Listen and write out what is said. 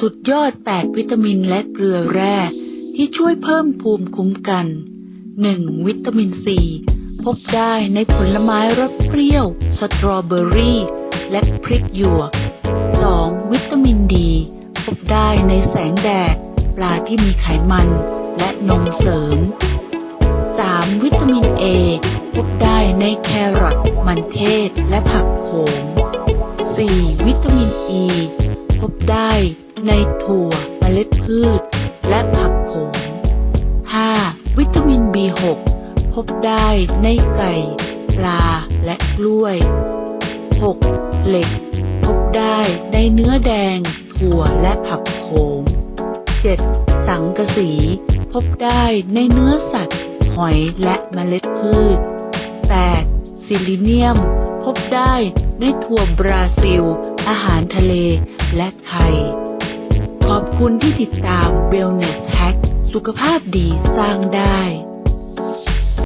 สุดยอด 8 วิตามินและเกลือแร่ที่ช่วยเพิ่มภูมิคุ้มกัน 1. วิตามินซี พบได้ในผลไม้รสเปรี้ยว สตรอเบอรี่ และพริกหยวก 2. วิตามินดี พบได้ในแสงแดด ปลาที่มีไขมัน และนมเสริม 3. วิตามินเอพบได้ในแครอทมันเทศและผักโขม 4. วิตามินอ e, ีพบได้ ในถั่วเมล็ดพืช และผักโขม 5. วิตามิน B6 พบได้ในไก่ ปลา และกล้วย 6. เหล็ก พบได้ในเนื้อแดง ถั่วและผักโขม 7. สังกะสี พบได้ในเนื้อสัตว์ หอยและเมล็ดพืช 8. ซิลิเนียม พบได้ในถั่วบราซิล อาหารทะเลและไข่ คุณที่ติดตาม Wellness Hack สุขภาพดีสร้างได้